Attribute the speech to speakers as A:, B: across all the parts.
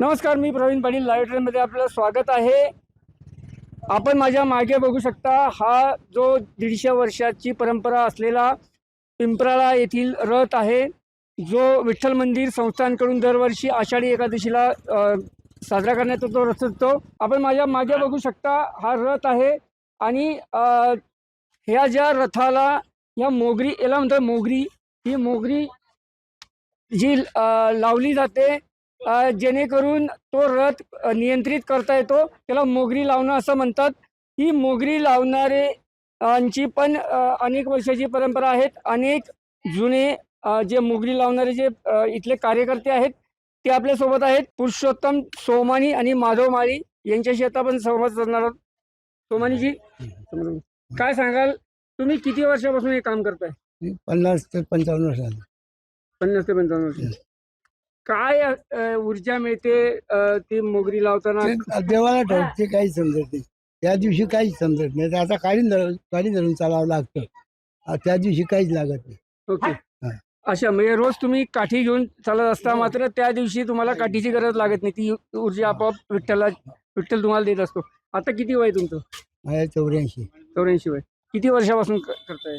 A: नमस्कार मी प्रवीण पाटील लाईव्ह ट्रेनमध्ये आपलं स्वागत आहे. आपण माझ्या मागे बघू शकता हा जो दीडशे वर्षाची परंपरा असलेला पिंपराळा येथील रथ आहे. जो विठ्ठल मंदिर संस्थांकडून दरवर्षी आषाढी एकादशीला साजरा करण्यात येतो रथ असतो. आपण माझ्या मागे बघू शकता हा रथ आहे आणि ह्या ज्या रथाला ह्या मोगरी याला म्हणतात मोगरी. ही मोगरी जी लावली जाते जेणेकरून तो रथ नियंत्रित करता येतो. त्याला मोगरी लावणं असं म्हणतात. ही मोगरी लावणारे यांची पण अनेक वर्षाची परंपरा आहेत. अनेक जुने जे मोगरी लावणारे जे इथले कार्यकर्ते आहेत ते आपल्यासोबत आहेत. पुरुषोत्तम सोमानी आणि माधव माळी यांच्याशी आता आपण संवाद साधणार आहोत. सोमानीजी काय सांगाल? तुम्ही किती वर्षापासून हे काम करताय?
B: पन्नास ते पंचावन्न वर्ष
A: पन्नास ते पंचावन्न वर्ष. काय ऊर्जा मिळते ती मोगरी लावताना?
B: देवाला ठाऊक ते काही समजत नाही. त्या दिवशी काहीच समजत नाही. आता काढी धरून काढी धरून चालावं लागतं. त्या दिवशी काहीच लागत नाही.
A: ओके.
B: हा.
A: अच्छा म्हणजे रोज तुम्ही काठी घेऊन चालत असता मात्र त्या दिवशी तुम्हाला काठीची गरज लागत नाही. ती ऊर्जा आपोआप विठ्ठला विठ्ठल तुम्हाला देत असतो. आता किती वय तुमचं?
B: चौऱ्याऐंशी.
A: चौऱ्याऐंशी वय. किती वर्षापासून करताय?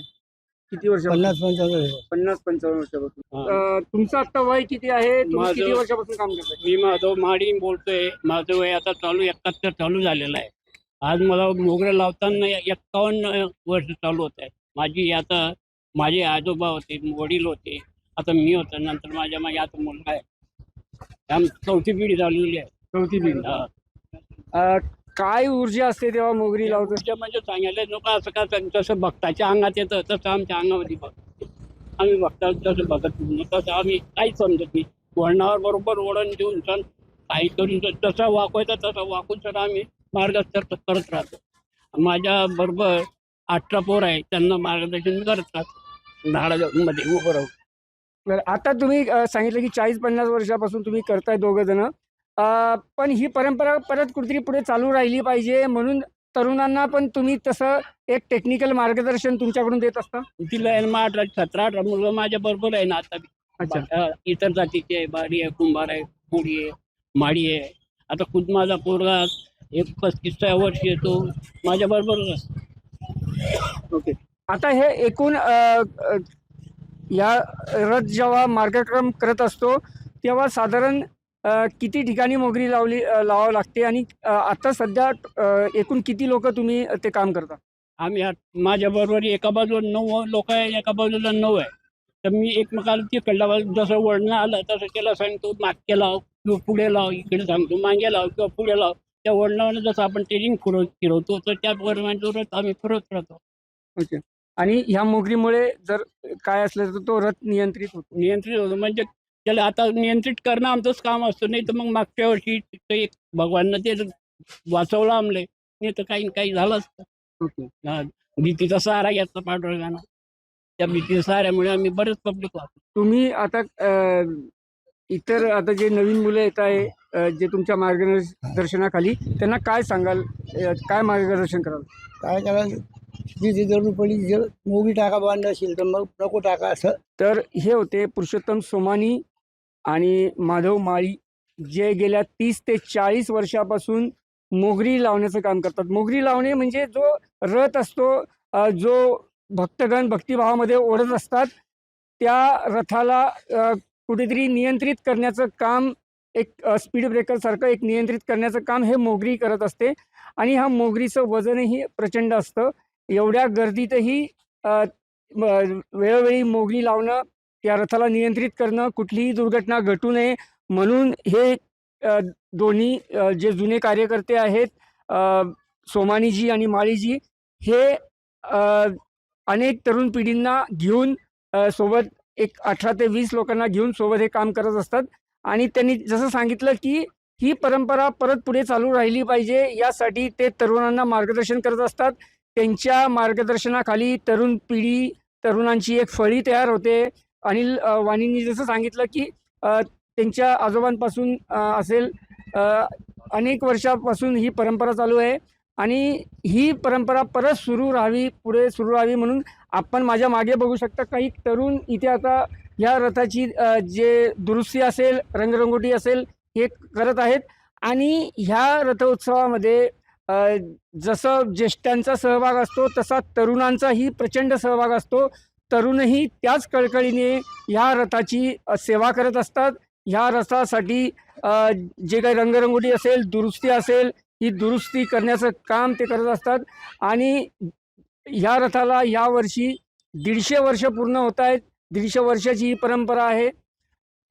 A: किती वर्ष
B: पन्नास पंचावन्न.
A: पन्नास पंचावन्न वर्षापासून. अ, तुमचं आता वय किती आहे? तुम्ही
C: माझं-
A: किती वर्षापासून काम करताय?
C: मी माधव माडी बोलतोय. माझं वय आता चालू एकाहत्तर चालू झालेलं आहे. आज मला मोगरे लावताना एक्कावन्न वर्ष चालू होत आहे. माझी आता माझे आजोबा होते वडील होते. आता मी होतो नंतर माझ्या माझ्या आता मुलगा आहे. आम चौथी पिढी झालेली आहे.
A: चौथी पिढी.
C: हा.
A: अ, काय ऊर्जा असते तेव्हा मोगरी लावतो
C: तुमच्या म्हणजे सांगायला नको असं का सांग- जसं भक्ताच्या अंगात येतं तसं आमच्या अंगामध्ये बघ आम्ही भक्ता तसं बघत नाही तसं आम्ही काहीच समजत नाही. वळणावर बरोबर वळण देऊन सण काही करून जर तसं वाकवायचं तसं वाकून सर आम्ही मार्गदर्शन करत राहतो. माझ्या बरोबर अठरा पोर आहे त्यांना मार्गदर्शन करत राहतो. झाडामध्ये उभं राहून.
A: बरं, आता तुम्ही सांगितलं की चाळीस पन्नास वर्षापासून तुम्ही करताय दोघं जण. पण ही परंपरा परत कुठेतरी पुढे चालू राहिली पाहिजे. म्हणून तरुणांना पण तुम्ही तसं एक टेक्निकल मार्गदर्शन तुमच्याकडून देत असता?
C: तिला अठरा सतरा अठरा मुलं माझ्या बरोबर आहे ना आता. इतर जातीचे आहे. बारी आहे कुंभार आहे कोळी आहे माडी आहे. आता खुद माझा पोरगा एक पस्तीसच्या वर्षी येतो माझ्या बरोबरच असतो
A: ओके. आता हे एकूण या रथ जेव्हा मार्गक्रम करत असतो तेव्हा साधारण किती ठिकाणी मोगरी लावली लावावं लागते आणि आता सध्या एकूण किती लोक तुम्ही ते काम करता?
C: आम्ही आत- माझ्या बरोबर एका बाजूला नऊ लोक आहे एका बाजूला नऊ आहे. तर मी एकमेकाला तिकडला जसं वळणं आलं तसं त्याला सांगतो मागचे लाव किंवा पुढे लाव इकडे सांगतो मागे लाव किंवा पुढे लाव. त्या वळणावर जसं आपण ट्रेनिंग फिरव फिरवतो तर त्या बरोबर आम्ही फिरवत राहतो.
A: ओके. आणि ह्या मोगरीमुळे जर काय असलं तर तो रथ नियंत्रित होतो.
C: नियंत्रित होतो. म्हणजे त्याला आता नियंत्रित करणं आमचंच काम असतं. नाही तर मग मागच्या वर्षी ते एक भगवाननं ते वाचवलं आमले. नाही तर काही काही झालं असतं. भीतीचा सहारा घेतला पांडुरंगानं. त्या भीतीच्या सहाऱ्यामुळे आम्ही बरेच पब्लिक वाचतो
A: तुम्ही आता इतर आता जे नवीन मुलं येत आहे जे तुमच्या मार्गदर्शनाखाली त्यांना काय सांगाल? काय मार्गदर्शन कराल?
B: काय करायचं जिथे जरूर पडली तिथे मोगी टाका बांध असेल तर मग नको टाका असं.
A: तर हे होते पुरुषोत्तम सोमानी आणि माधव माळी जे गेल्या तीस ते चाळीस वर्षापासून मोगरी लावण्याचं काम करतात. मोगरी लावणे म्हणजे जो रथ असतो जो भक्तगण भक्तिभावामध्ये ओढत असतात त्या रथाला कुठेतरी नियंत्रित करण्याचं काम एक स्पीड ब्रेकरसारखं एक नियंत्रित करण्याचं काम हे मोगरी करत असते. आणि ह्या मोगरीचं वजनही प्रचंड असतं. एवढ्या गर्दीतही वेळोवेळी मोगरी लावणं त्या रथाला नियंत्रित करणं कुठलीही दुर्घटना घटू नये म्हणून हे दोन्ही जे जुने कार्यकर्ते आहेत सोमानीजी आणि माळीजी हे अनेक तरुण पिढींना घेऊन सोबत एक अठरा ते वीस लोकांना घेऊन सोबत हे काम करत असतात. आणि त्यांनी जसं सांगितलं की ही परंपरा परत पुढे चालू राहिली पाहिजे. यासाठी ते तरुणांना मार्गदर्शन करत असतात. त्यांच्या मार्गदर्शनाखाली तरुण पिढी तरुणांची एक फळी तयार होते. अनिल वाणींनी जसं सांगितलं की त्यांच्या आजोबांपासून असेल अनेक वर्षापासून ही परंपरा चालू आहे आणि ही परंपरा परत सुरू राहावी पुढे सुरू राहावी म्हणून आपण माझ्या मागे बघू शकता काही तरुण इथे आता या रथाची जे दुरुस्ती असेल रंगरंगोटी असेल हे करत आहेत आणि ह्या रथोत्सवामध्ये जसं ज्येष्ठांचा सहभाग असतो तसा तरुणांचाही प्रचंड सहभाग असतो. तरुणही त्याच कळकळीने ह्या रथाची सेवा करत असतात. ह्या रथासाठी जे काही रंगरंगोटी असेल दुरुस्ती असेल ही दुरुस्ती करण्याचं काम ते करत असतात. आणि ह्या रथाला यावर्षी दीडशे वर्ष पूर्ण होत आहेत. दीडशे वर्षाची ही परंपरा आहे.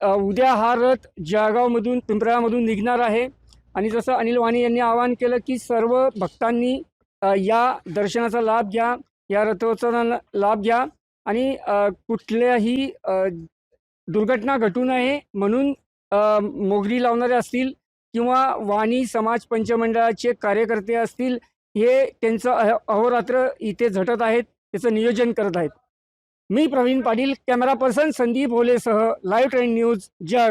A: उद्या हा रथ जळगावमधून पिंपळामधून निघणार आहे. आणि जसं अनिल वाणी यांनी आवाहन केलं की सर्व भक्तांनी या दर्शनाचा लाभ घ्या या रथोत्सवाचा लाभ घ्या. आणि कुठल्याही दुर्घटना घटू नये म्हणून मोगरी लावणारे असतील किंवा वाणी समाज पंचमंडळाचे कार्यकर्ते असतील हे त्यांचं अहोरात्र इथे झटत आहेत त्याचं नियोजन करत आहेत. मी प्रवीण पाटील कॅमेरा पर्सन संदीप होलेसह लाईव्ह ट्रेंड न्यूज जळगाव.